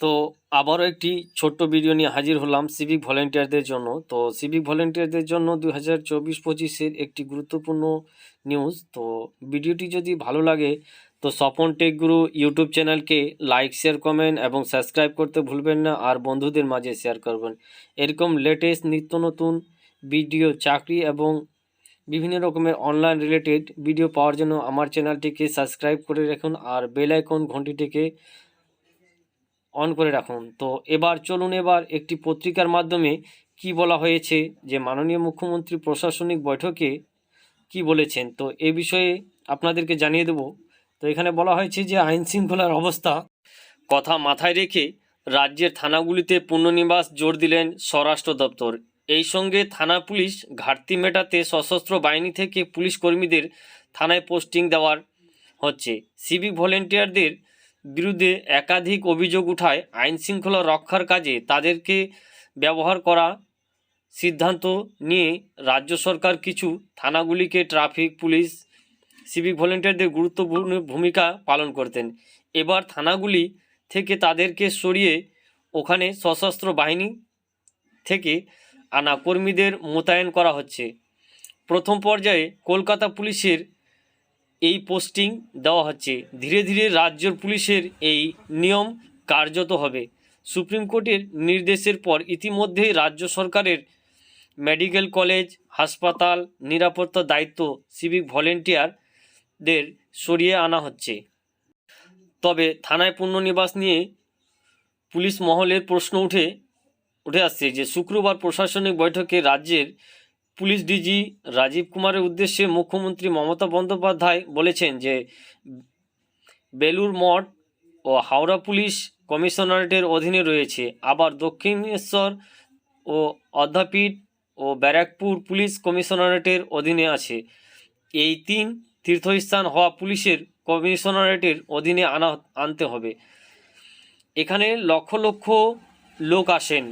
তো আবারও একটি ছোট্ট ভিডিও নিয়ে হাজির হলাম সিভিক ভলেন্টিয়ারদের জন্য। তো সিভিক ভলেন্টিয়ারদের জন্য দুই হাজার চব্বিশ পঁচিশের একটি গুরুত্বপূর্ণ নিউজ তো ভিডিওটি যদি ভালো লাগে, তো স্বপন টেক গুরু ইউটিউব চ্যানেলকে লাইক শেয়ার কমেন্ট এবং সাবস্ক্রাইব করতে ভুলবেন না আর বন্ধুদের মাঝে শেয়ার করবেন। এরকম লেটেস্ট নিত্য নতুন ভিডিও, চাকরি এবং বিভিন্ন রকমের অনলাইন রিলেটেড ভিডিও পাওয়ার জন্য আমার চ্যানেলটিকে সাবস্ক্রাইব করে রাখুন আর বেল আইকন ঘন্টিটিকে অন করে রাখুন। তো এবার চলুন এবার একটি পত্রিকার মাধ্যমে কি বলা হয়েছে যে মাননীয় মুখ্যমন্ত্রী প্রশাসনিক বৈঠকে কি বলেছেন। তো এ বিষয়ে আপনাদেরকে জানিয়ে দেব। তো এখানে বলা হয়েছে যে আইন শৃঙ্খলার অবস্থা কথা মাথায় রেখে রাজ্যের থানাগুলিতে পুনর্নিবাস জোর দিলেন স্বরাষ্ট্র দপ্তর। এই সঙ্গে থানা পুলিশ ঘাটতি মেটাতে সশস্ত্র বাহিনী থেকে পুলিশ কর্মীদের থানায় পোস্টিং দেওয়ার হচ্ছে। সিভিক ভলেন্টিয়ারদের বিরুদ্ধে একাধিক অভিযোগ উঠায় আইন শৃঙ্খলা রক্ষার কাজে তাদেরকে ব্যবহার করা সিদ্ধান্ত নিয়ে রাজ্য সরকার কিছু থানাগুলিকে ট্রাফিক, পুলিশ, সিভিক ভলেন্টিয়ারদের গুরুত্বপূর্ণ ভূমিকা পালন করতেন। এবার থানাগুলি থেকে তাদেরকে সরিয়ে ওখানে সশস্ত্র বাহিনী থেকে আনা কর্মীদের মোতায়েন করা হচ্ছে। প্রথম পর্যায়ে কলকাতা পুলিশের এই পোস্টিং দেওয়া হচ্ছে। ধীরে ধীরে রাজ্যের পুলিশের এই নিয়ম কার্যত হবে। সুপ্রিম কোর্টের নির্দেশের পর ইতিমধ্যেই রাজ্য সরকারের মেডিকেল কলেজ, হাসপাতাল, নিরাপত্তা দায়িত্ব, সিভিক ভলেন্টিয়ারদের সরিয়ে আনা হচ্ছে। তবে থানায় পুনর্নিবাস নিয়ে পুলিশ মহলের প্রশ্ন উঠে উঠে আসছে যে, শুক্রবার প্রশাসনিক বৈঠকে রাজ্যের পুলিশ ডিজি রাজীব কুমারের উদ্দেশ্যে মুখ্যমন্ত্রী মমতা বন্দ্যোপাধ্যায় বলেছেন যে বেলুর মঠ ও হাওড়া পুলিশ কমিশনারেটের অধীনে রয়েছে। আবার দক্ষিণেশ্বর ও অধ্যাপীঠ ও ব্যারাকপুর পুলিশ কমিশনারেটের অধীনে আছে। এই তিন তীর্থস্থান হওয়া পুলিশের কমিশনারেটের অধীনে আনা, আনতে হবে। এখানে লক্ষ লক্ষ লোক আসেন।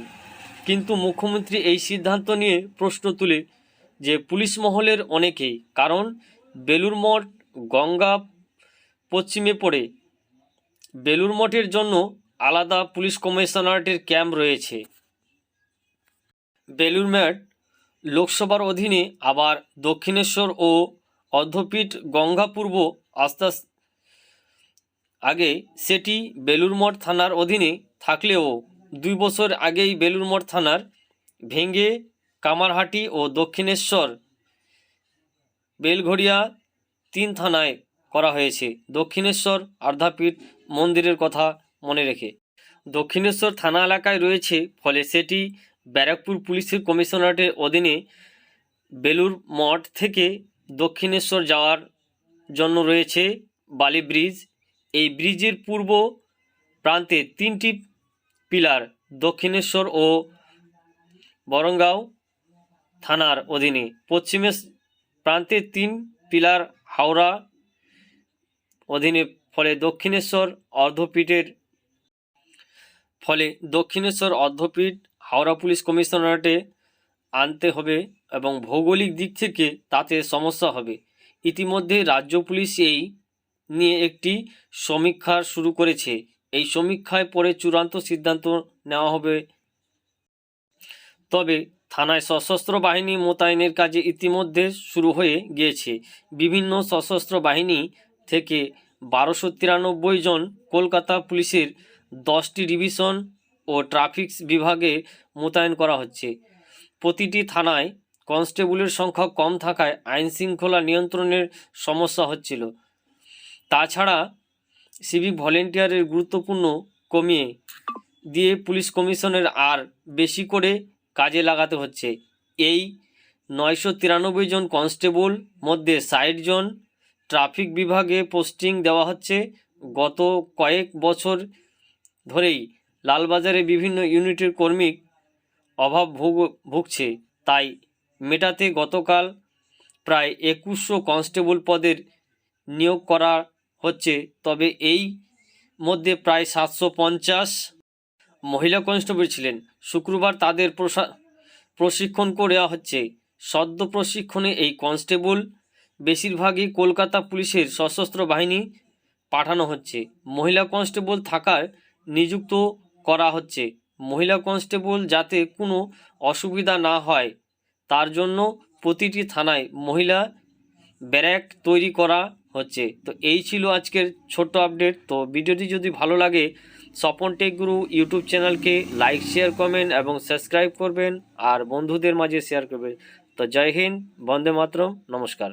কিন্তু মুখ্যমন্ত্রী এই সিদ্ধান্ত নিয়ে প্রশ্ন তুলে যে পুলিশ মহলের অনেকেই, কারণ বেলুর মঠ গঙ্গা পশ্চিমে পড়ে। বেলুর মঠের জন্য আলাদা পুলিশ কমিশনারেটের ক্যাম্প রয়েছে। বেলুর মঠ লোকসভার অধীনে আবার দক্ষিণেশ্বর ও অর্ধপীঠ গঙ্গা পূর্ব আস্তে আগে সেটি বেলুরমঠ থানার অধীনে থাকলেও দুই বছর আগেই বেলুরমঠ থানার ভেঙ্গে কামারহাটি ও দক্ষিণেশ্বর বেলঘড়িয়া তিন থানায় করা হয়েছে। দক্ষিণেশ্বর আর্ধাপীঠ মন্দিরের কথা মনে রেখে। দক্ষিণেশ্বর থানা এলাকায় রয়েছে, ফলে সেটি ব্যারাকপুর পুলিশের কমিশনারেটের অধীনে বেলুর মঠ থেকে দক্ষিণেশ্বর যাওয়ার জন্য রয়েছে বালি ব্রিজ। এই ব্রিজের পূর্ব প্রান্তে তিনটি পিলার, দক্ষিণেশ্বর ও বরঙ্গাঁও থানার অধীনে। পশ্চিমে প্রান্তে তিন পিলার হাওড়া অধীনে, ফলে দক্ষিণেশ্বর অর্ধপীঠের ফলে দক্ষিণেশ্বর অর্ধপীঠ হাওড়া পুলিশ কমিশনারেটে আনতে হবে এবং ভৌগোলিক দিক থেকে তাতে সমস্যা হবে। ইতিমধ্যে রাজ্য পুলিশ এই নিয়ে একটি সমীক্ষা শুরু করেছে। এই সমীক্ষায় পরে চূড়ান্ত সিদ্ধান্ত নেওয়া হবে। তবে থানায় সশস্ত্র বাহিনী মোতায়েনের কাজে ইতিমধ্যে শুরু হয়ে গিয়েছে। বিভিন্ন সশস্ত্র বাহিনী থেকে বারোশো তিরানব্বই জন কলকাতা পুলিশের দশটি ডিভিশন ও ট্রাফিক বিভাগে মোতায়েন করা হচ্ছে। প্রতিটি থানায় কনস্টেবলের সংখ্যা কম থাকায় আইন শৃঙ্খলা নিয়ন্ত্রণের সমস্যা হচ্ছিল। তাছাড়া সিভিক ভলেন্টিয়ারের গুরুত্বপূর্ণ কমিয়ে দিয়ে পুলিশ কমিশনের আর বেশি করে কাজে লাগাতে হচ্ছে। এই নয়শো তিরানব্বই জন কনস্টেবল মধ্যে ষাট জন ট্রাফিক বিভাগে পোস্টিং দেওয়া হচ্ছে। গত কয়েক বছর ধরেই লালবাজারে বিভিন্ন ইউনিটের কর্মী অভাব ভোগ, ভুগছে। তাই মেটাতে গতকাল প্রায় একুশশো কনস্টেবল পদের নিয়োগ করা হচ্ছে, তবে এই মধ্যে প্রায় সাতশো পঞ্চাশ মহিলা কনস্টেবল ছিলেন। শুক্রবার তাদের প্রশা- প্রশিক্ষণ করে দেওয়া হচ্ছে। সদ্য প্রশিক্ষণে এই কনস্টেবল বেশিরভাগই কলকাতা পুলিশের সশস্ত্র বাহিনী পাঠানো হচ্ছে। মহিলা কনস্টেবল থাকার নিযুক্ত করা হচ্ছে। মহিলা কনস্টেবল যাতে কোনো অসুবিধা না হয়, তার জন্য প্রতিটি থানায় মহিলা ব্যারাক তৈরি করা হচ্ছে। তো এই ছিল আজকের ছোট্ট আপডেট তো ভিডিওটি যদি ভালো লাগে, স্বপন টেক গুরু ইউটিউব চ্যানেলকে লাইক শেয়ার কমেন্ট এবং সাবস্ক্রাইব করবেন আর বন্ধুদের মাঝে শেয়ার করবেন। তো জয় হিন্দ, বন্দে মাতরম, নমস্কার।